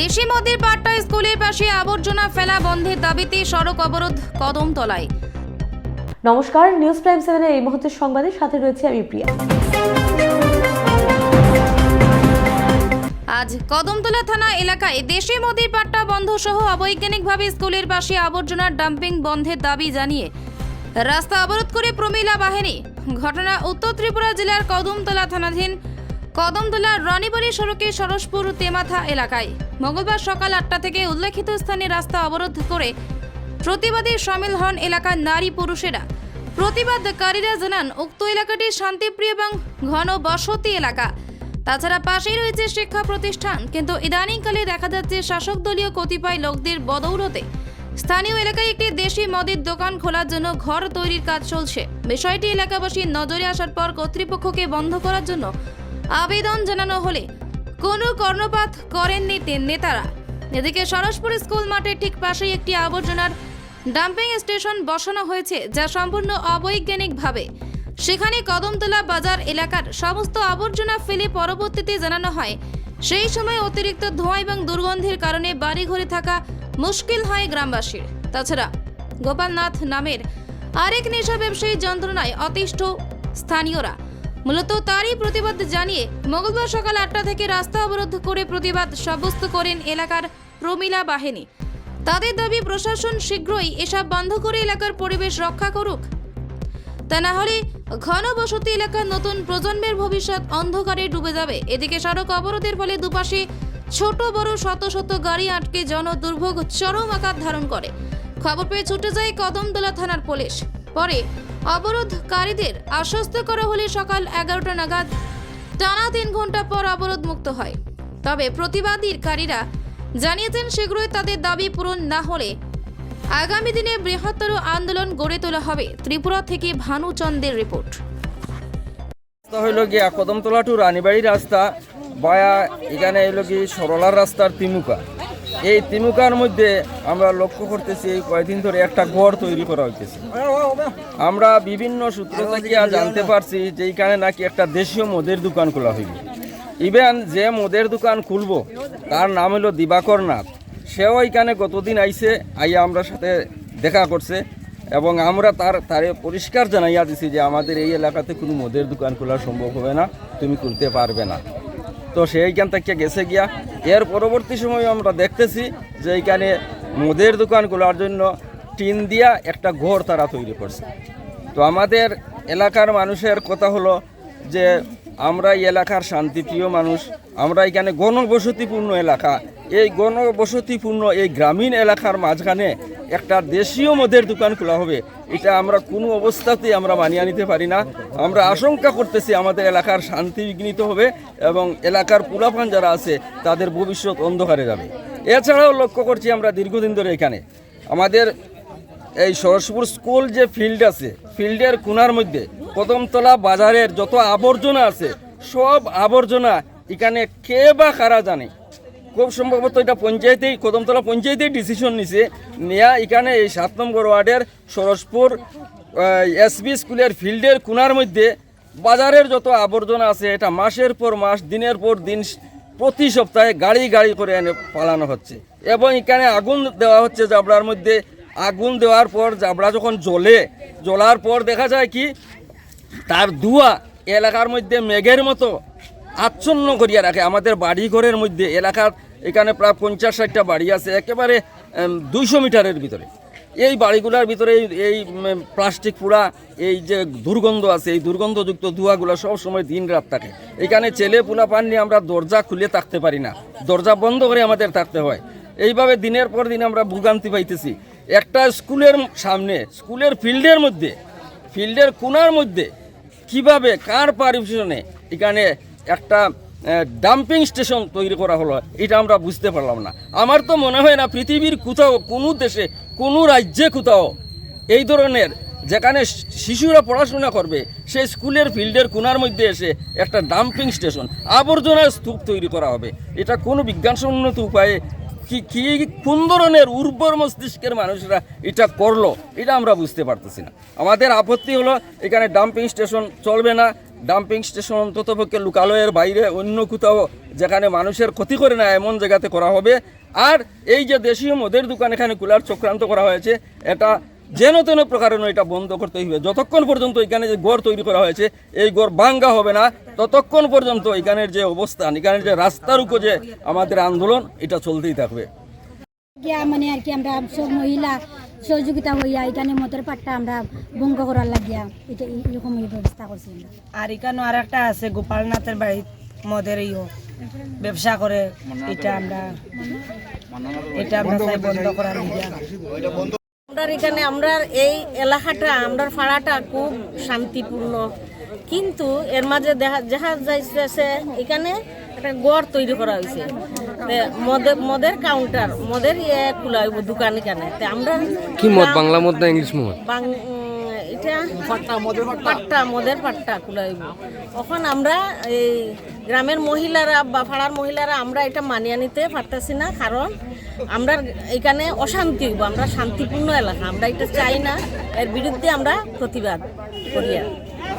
দেশি মদির পাট্টা স্কুলের পাশে আবর্জনা ফেলা বন্ধের দাবিতে সড়ক অবরোধ কদমতলায়। নমস্কার নিউজ প্রাইম সেভেনের এই মুহূর্তের সংবাদের সাথে রয়েছে আমি প্রিয়া। আজ কদমতলা থানা এলাকায় দেশি মদির পাট্টা বন্ধ সহ অবৈজ্ঞানিকভাবে স্কুলের পাশে আবর্জনার ডাম্পিং বন্ধের দাবি জানিয়ে রাস্তা অবরোধ করে প্রমিলা বাহিনী। ঘটনা উত্তর ত্রিপুরা জেলার কদমতলা থানাধীন কদমতলা রনিবাড়ি সড়কের সরসপুর তেমাথা এলাকায়। মঙ্গলবার সকাল আটটা থেকে উল্লেখিত স্থানে রাস্তা অবরোধ করে প্রতিবাদী সামিল হন এলাকার নারী পুরুষেরা। প্রতিবাদকারীরা জানান, উক্ত এলাকাটি শান্তিপ্রিয় এবং ঘন বসতি এলাকা। তাছাড়া পাশেই রয়েছে শিক্ষা প্রতিষ্ঠান, কিন্তু ইদানিংকালে দেখা যাচ্ছে শাসক দলীয় কতিপয় লোকদের বদৌলতে। স্থানীয় এলাকায় একটি দেশি মদের দোকান খোলার জন্য ঘর তৈরির কাজ চলছে। বিষয়টি এলাকাবাসীর নজরে আসার পর কর্তৃপক্ষকে বন্ধ করার জন্য আবেদন জানানো হলে কোনো কর্ণপাত করেননি নেতারা। এদিকে সরসপুর স্কুল মাঠের ঠিক পাশেই একটি আবর্জনার ডাম্পিং স্টেশন বসানো হয়েছে, যা সম্পূর্ণ অবৈজ্ঞানিকভাবে। সেখানে কদমতলা বাজার এলাকার সমস্ত আবর্জনা ফেলে পরবর্তীতে জানানো হয়। সেই সময় অতিরিক্ত ধোঁয়া এবং দুর্গন্ধের কারণে বাড়িঘরে থাকা মুশকিল হয় গ্রামবাসীর। তাছাড়া গোপালনাথ নামের আরেক নেশা ব্যবসায়ী যন্ত্রণায় অতিষ্ঠ স্থানীয়রা। মূলত তারই প্রতিবাদ জানিয়ে মঙ্গলবার সকাল আটটা থেকে রাস্তা অবরোধ করে প্রতিবাদ সাব্যস্ত করেন এলাকার প্রমিলা বাহিনী। তাদের দাবি, প্রশাসন শীঘ্রই এসব বন্ধ করে এলাকার পরিবেশ রক্ষা করুক। তা না হলে ঘন বসতি এলাকার নতুন প্রজন্মের ভবিষ্যৎ অন্ধকারে ডুবে যাবে। এদিকে সড়ক অবরোধের ফলে দুপাশে ছোট, বড়, শত শত গাড়ি আটকে জন দুর্ভোগ চরম আকার ধারণ করে। খবর পেয়ে ছুটে যায় কদমতলা থানার পুলিশ। পরে অবরোধকারীদের আশ্বস্ত করা হলে সকাল এগারোটা নাগাদ টানা তিন ঘণ্টা পর অবরোধ মুক্ত হয়। তবে প্রতিবাদীকারীরা জানিয়েছেন শীঘ্রই তাদের দাবি পূরণ না হলে আগামী দিনে বৃহত্তর আন্দোলন গড়ে তোলা হবে, ত্রিপুরা থেকে ভানুচন্দের রিপোর্ট। রাস্তা হইল গিয়া কদমতলা টু রানীবাড়ি রাস্তা, বায়া এখানে হইল কি সরলার রাস্তার তিমুকা এই তিমুকার মধ্যে আমরা লক্ষ্য করতেছি এই কয়েকদিন ধরে একটা ঘর তৈরি করা হইতেছে। আমরা বিভিন্ন সূত্র থেকে জানতে পারছি যে এইখানে নাকি একটা দেশীয় মদের দোকান খোলা হইবে ইভেন যে মদের দোকান খুলবো, তার নাম হলো দিবাকর নাথ। সেও এখানে গতদিন আইছে, আইয়া আমরা সাথে দেখা করছে এবং আমরা তার, তারে পরিষ্কার জানাইয়া দিছি যে আমাদের এই এলাকাতে কোনো মদের দোকান খোলা সম্ভব হবে না, তুমি খুলতে পারবে না। তো সেইখান থেকে গেছে গিয়া। এর পরবর্তী সময় আমরা দেখতেছি যে এইখানে মদের দোকান খোলার জন্য টিন দিয়া একটা ঘর তারা তৈরি করছে। তো আমাদের এলাকার মানুষের কথা হলো যে, আমরা এই এলাকার শান্তিপ্রিয় মানুষ, আমরা এখানে গণবসতিপূর্ণ এলাকা। এই গণবসতিপূর্ণ এই গ্রামীণ এলাকার মাঝখানে একটা দেশীয় মদের দোকান খোলা হবে, এটা আমরা কোনো অবস্থাতেই আমরা মানিয়ে নিতে পারি না। আমরা আশঙ্কা করতেছি আমাদের এলাকার শান্তি বিঘ্নিত হবে এবং এলাকার পুলাপান যারা আছে, তাদের ভবিষ্যৎ অন্ধকারে যাবে। এছাড়াও লক্ষ্য করছি আমরা দীর্ঘদিন ধরে এখানে। আমাদের এই সরসপুর স্কুল যে ফিল্ড আছে, ফিল্ডের কোনার মধ্যে কদমতলা বাজারের যত আবর্জনা আছে, সব আবর্জনা এখানে কে বা কারা জানে? খুব সম্ভবত এটা পঞ্চায়েতেই, কদমতলা পঞ্চায়েতেই ডিসিশন নিছে। নেয়া এখানে এই সাত নম্বর ওয়ার্ডের সরসপুর এসবি স্কুলের ফিল্ডের কোনার মধ্যে বাজারের যত আবর্জনা আছে, এটা মাসের পর মাস, দিনের পর দিন প্রতি সপ্তাহে গাড়ি গাড়ি করে এনে পালানো হচ্ছে। এবং এখানে আগুন দেওয়া হচ্ছে জাবড়ার মধ্যে। আগুন দেওয়ার পর জাবড়া যখন জ্বলে, জ্বলার পর দেখা যায় কি, তার ধোঁয়া এলাকার মধ্যে মেঘের মতো আচ্ছন্ন করিয়া রাখে। আমাদের বাড়ি ঘরের মধ্যে এলাকার এখানে প্রায় পঞ্চাশ ষাটটা বাড়ি আছে, একেবারে দুইশো মিটারের ভিতরে। এই বাড়িগুলোর ভিতরে এই- প্লাস্টিক পোড়া, এই যে দুর্গন্ধ আছে, এই দুর্গন্ধযুক্ত ধোঁয়াগুলো সবসময় দিন রাত থাকে। এখানে ছেলে পোলা পান নিয়ে আমরা দরজা খুলে থাকতে পারি না। দরজা বন্ধ করে আমাদের থাকতে হয়। এইভাবে দিনের পর দিন আমরা ভোগান্তি পাইতেছি। একটা স্কুলের সামনে, স্কুলের ফিল্ডের মধ্যে, ফিল্ডের কোনার মধ্যে কীভাবে, কার পারমিশনে এখানে একটা ডাম্পিং স্টেশন তৈরি করা হলো, এটা আমরা বুঝতে পারলাম না। আমার তো মনে হয় না পৃথিবীর কোথাও, কোনো দেশে, কোনো রাজ্যে কোথাও এই ধরনের যেখানে শিশুরা পড়াশোনা করবে, সেই স্কুলের ফিল্ডের কোনার মধ্যে এসে একটা ডাম্পিং স্টেশন আবর্জনার স্তূপ তৈরি করা হবে। এটা কোনো বিজ্ঞানসম্মত উপায়ে কি কি, কোন ধরনের উর্বর মস্তিষ্কের মানুষরা এটা করল, এটা আমরা বুঝতে পারতেছি না। আমাদের আপত্তি হলো, এখানে ডাম্পিং স্টেশন চলবে না ডাম্পিং স্টেশন অন্ততপক্ষে লোকালয়ের বাইরে অন্য কোথাও যেখানে মানুষের ক্ষতি করে না এমন জায়গাতে করা হবে। আর এই যে দেশীয় মদের দোকান এখানে খোলার চক্রান্ত করা হয়েছে, এটা যেন তেন প্রকারে এটা বন্ধ করতে হবে। যতক্ষণ পর্যন্ত এখানে যে গড় তৈরি করা হয়েছে, এই গড় ভাঙ্গা হবে না, ততক্ষণ পর্যন্ত এখানের যে অবস্থান, এখানের যে রাস্তার উপর যে আমাদের আন্দোলন, এটা চলতেই থাকবে। মানে আর কি আমরা সব মহিলা সহযোগিতা হইয়া এখানে মতের পাট্টা আমরা বঙ্গ করার লাগিয়া এটা এরকম ব্যবস্থা করছি আর এখানে আর একটা আছে গোপালনাথের বাড়ি মদের ইও ব্যবসা করে এটা আমরা এটা আমরা বন্ধ করার লিগা আমরা এখানে আমরা এই এলাকাটা আমরা পাড়াটা খুব শান্তিপূর্ণ। কিন্তু এর মাঝে দেখা দেখা যাইতেছে এখানে একটা গড় তৈরি করা হয়েছে। তে মদের মদের কাউন্টার মদের ইয়ে খোলা হইব দোকান এখানে। তে আমরা কি মদ? বাংলা মদ না ইংলিশ মদ? এটা পাট্টা মদের পাট্টা। মদের পাট্টা খোলা হইব। আমরা এই গ্রামের মহিলারা বা পাড়ার মহিলারা আমরা এটা মানিয়ে নিতে পারতেছি না কারণ আমরা এখানে অশান্তি হইব। আমরা শান্তিপূর্ণ এলাকা আমরা এটা চাই না। এর বিরুদ্ধে আমরা প্রতিবাদ করি আর